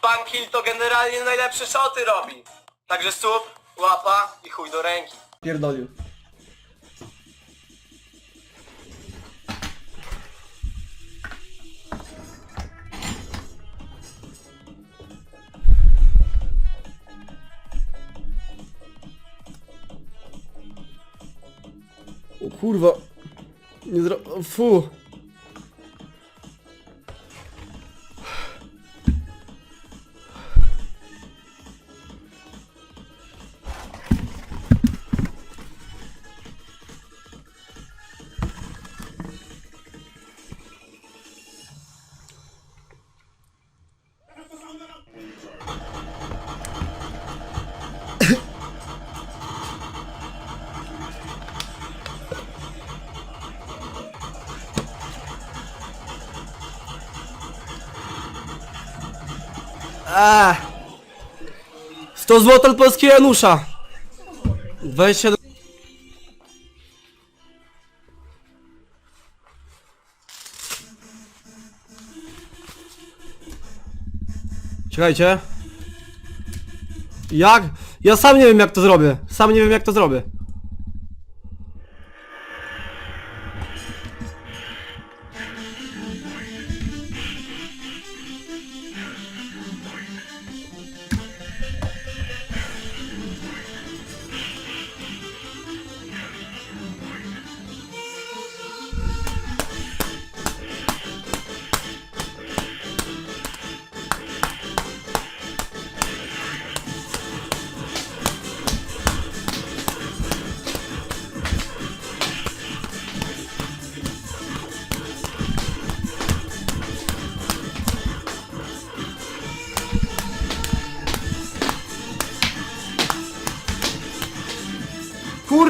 Pan Kill to generalnie najlepsze szoty robi. Także sub, łapa i chuj do ręki. Pierdolił. O kurwa. Nie zro... Fu. Eee. 100 zł od polskiego Janusza. 27. Czekajcie. Jak? Ja sam nie wiem jak to zrobię. Sam nie wiem jak to zrobię.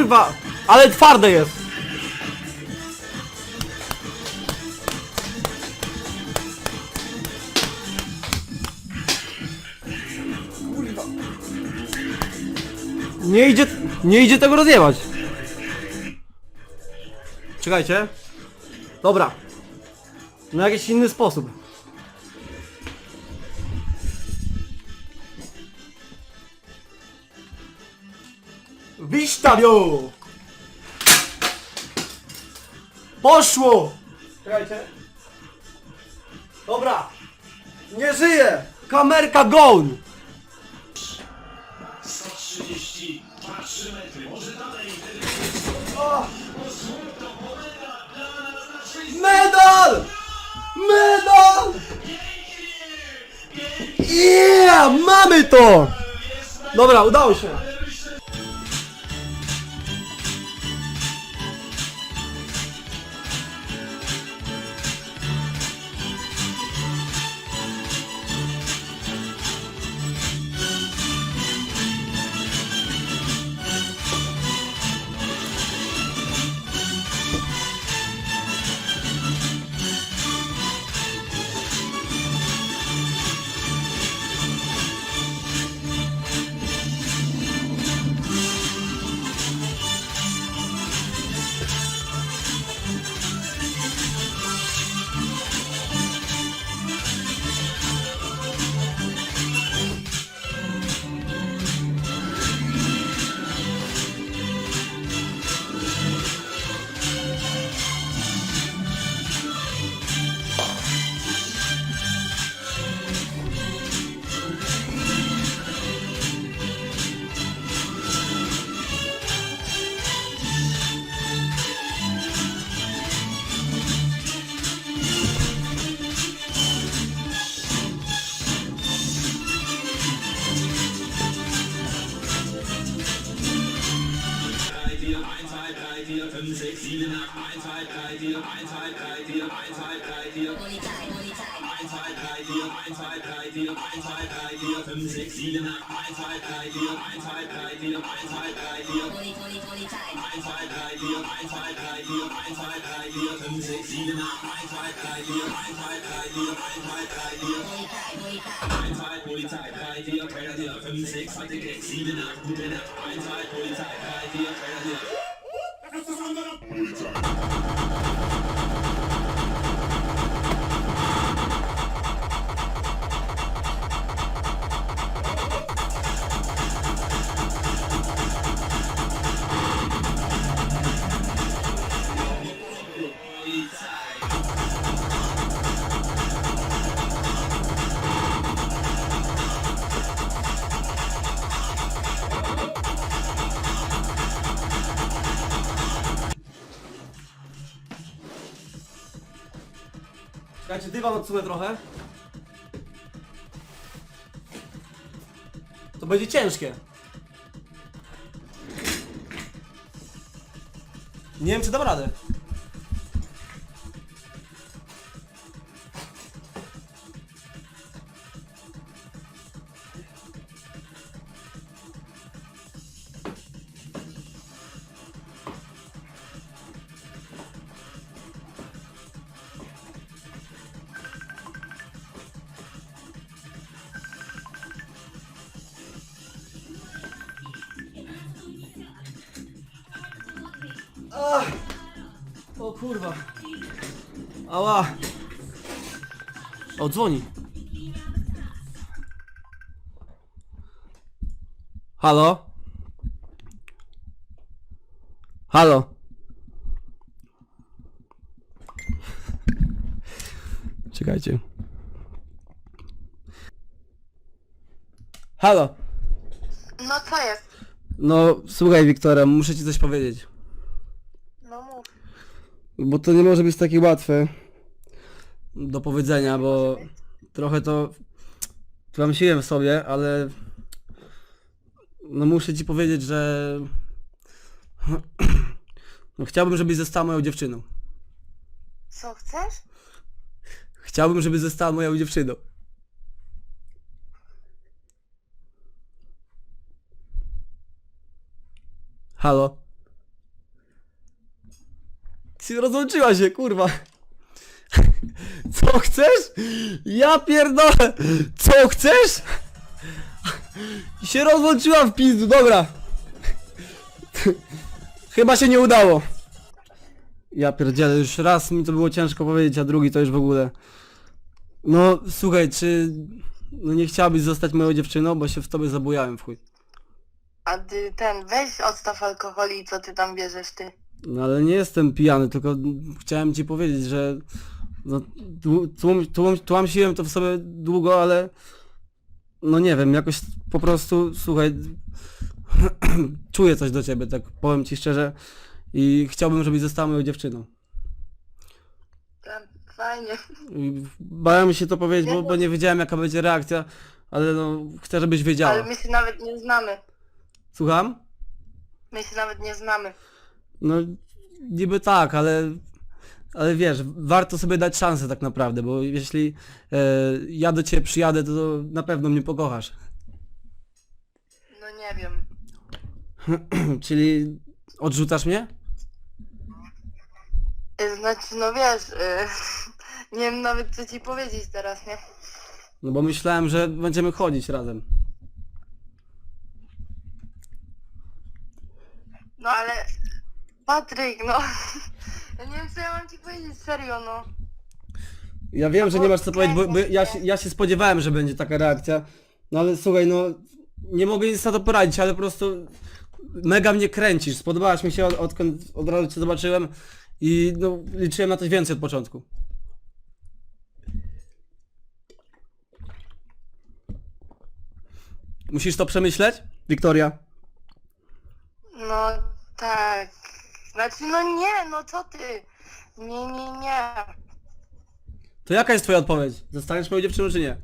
Kurwa, ale twarde jest. Nie idzie, nie idzie tego rozjebać. Czekajcie. Dobra. Na jakiś inny sposób. Wisztario! Poszło! Czekajcie. Dobra. Nie żyje! Kamerka gone! 133 metry, może dalej, Medal! Medal! Yeah! Mamy to! Dobra, udało się. Polizei, 3, 4, 3, 4, 5, 6, 7, 8, 9, 1, 2, Polizei, 3, 4, 5, 6. Cause I'm under the Czekajcie, dywan odsunę trochę. To będzie ciężkie. Nie wiem czy dam radę. Kurwa. Ała. O, dzwoni. Halo? Halo? Czekajcie. Halo? No co jest? No, słuchaj Wiktoria, muszę ci coś powiedzieć. No mów. Bo to nie może być takie łatwe do powiedzenia, bo trochę to tłamsiłem w sobie, ale no muszę ci powiedzieć, że no chciałbym, żebyś została moją dziewczyną. Co chcesz? Chciałbym, żebyś została moją dziewczyną. Halo? Rozłączyła się, kurwa. Co chcesz? Ja pierdolę. Co chcesz? Się rozłączyła w pizdu, dobra. Chyba się nie udało. Ja pierdzielę, już raz mi to było ciężko powiedzieć, a drugi to już w ogóle. No, słuchaj, czy... No nie chciałabyś zostać moją dziewczyną, bo się w tobie zabujałem w chuj. A ty ten, weź odstaw alkohol i co ty tam bierzesz ty? No ale nie jestem pijany, tylko chciałem ci powiedzieć, że... No, tłum, tłum, tłamsiłem to w sobie długo, ale... No nie wiem, jakoś po prostu, słuchaj... czuję coś do ciebie, tak powiem ci szczerze. I chciałbym, żebyś została moją dziewczyną. Tam, fajnie. I bałem się to powiedzieć, bo, bo nie wiedziałem jaka będzie reakcja, ale no chcę, żebyś wiedziała. Ale my się nawet nie znamy. Słucham? My się nawet nie znamy. No niby tak, ale ale wiesz, warto sobie dać szansę tak naprawdę, bo jeśli e, ja do ciebie przyjadę, to, to na pewno mnie pokochasz. No nie wiem. Czyli odrzucasz mnie? Y, Znaczy, no wiesz, y, nie wiem nawet co ci powiedzieć teraz, nie? No bo myślałem, że będziemy chodzić razem. No ale... Patryk, no... Ja nie wiem co ja mam ci powiedzieć, serio, no. Ja wiem, że nie masz co powiedzieć, bo, bo ja, się. się- ja się spodziewałem, że będzie taka reakcja. No ale słuchaj, no nie mogę nic na to poradzić, ale po prostu mega mnie kręcisz. Spodobałaś mi się od, odkąd od razu cię zobaczyłem i no liczyłem na coś więcej od początku. Musisz to przemyśleć, Wiktoria? No tak. Znaczy, no nie, no co ty? Nie, nie, nie. To jaka jest twoja odpowiedź? Zostaniesz moją dziewczyną czy nie?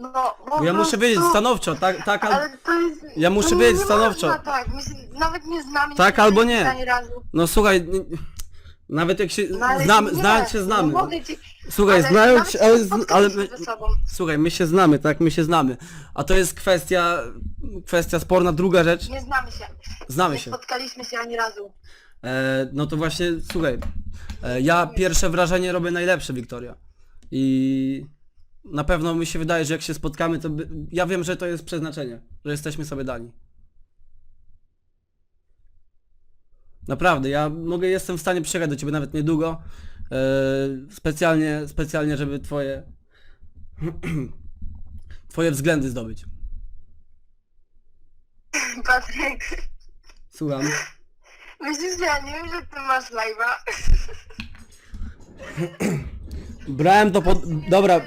No, Bo ja muszę wiedzieć stanowczo, tak, tak, al... Ale to jest... Ja muszę to wiedzieć nie stanowczo. Można, tak, my się nawet nie znamy. Tak nie albo nie. Ani razu. No słuchaj, n- nawet jak się No, ale znamy, nie, znając się nie znamy. mogę ci... Słuchaj, ale znając nawet się, się ale, nie ale spotkaliśmy my, ze sobą. słuchaj, my się znamy, tak, my się znamy. A to jest kwestia, kwestia sporna, druga rzecz, Nie znamy się. znamy Nie się. spotkaliśmy się ani razu. E, no to właśnie, słuchaj, e, ja pierwsze wrażenie robię najlepsze, Wiktoria. I na pewno mi się wydaje, że jak się spotkamy, to by, ja wiem, że to jest przeznaczenie, że jesteśmy sobie dani. Naprawdę, ja mogę, jestem w stanie przyjechać do ciebie nawet niedługo, e, specjalnie, specjalnie, żeby twoje, twoje względy zdobyć. Patryk, Słucham. myślisz, że ja nie wiem, że ty masz live'a? Brałem to pod... Dobra.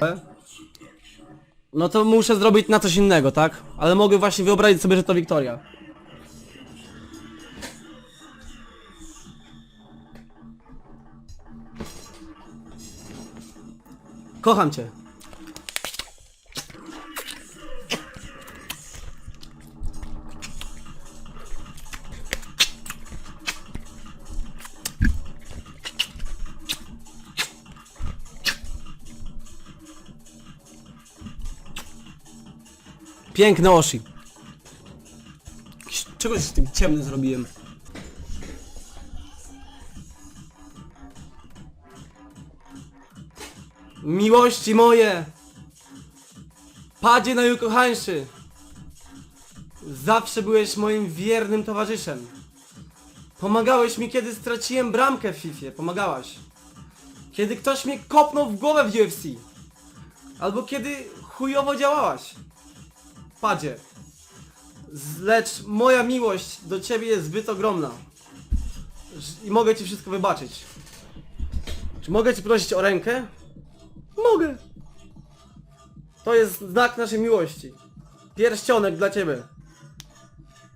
No to muszę zrobić na coś innego, tak? Ale mogę właśnie wyobrazić sobie, że to Wiktoria. Kocham cię. Piękny Oshi. Jakiś- Czegoś z tym ciemnym zrobiłem. Miłości moje! Padzie najukochańszy! Zawsze byłeś moim wiernym towarzyszem. Pomagałeś mi, kiedy straciłem bramkę w FIFA. Pomagałaś. Kiedy ktoś mnie kopnął w głowę w UFC. Albo kiedy chujowo działałaś. Padzie. Lecz moja miłość do ciebie jest zbyt ogromna. I mogę ci wszystko wybaczyć. Czy mogę ci prosić o rękę? Mogę. To jest znak naszej miłości. Pierścionek dla ciebie.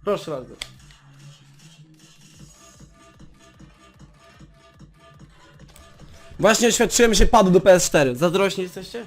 Proszę bardzo. Właśnie oświadczyłem się padu do PS4. Zazdrośni jesteście?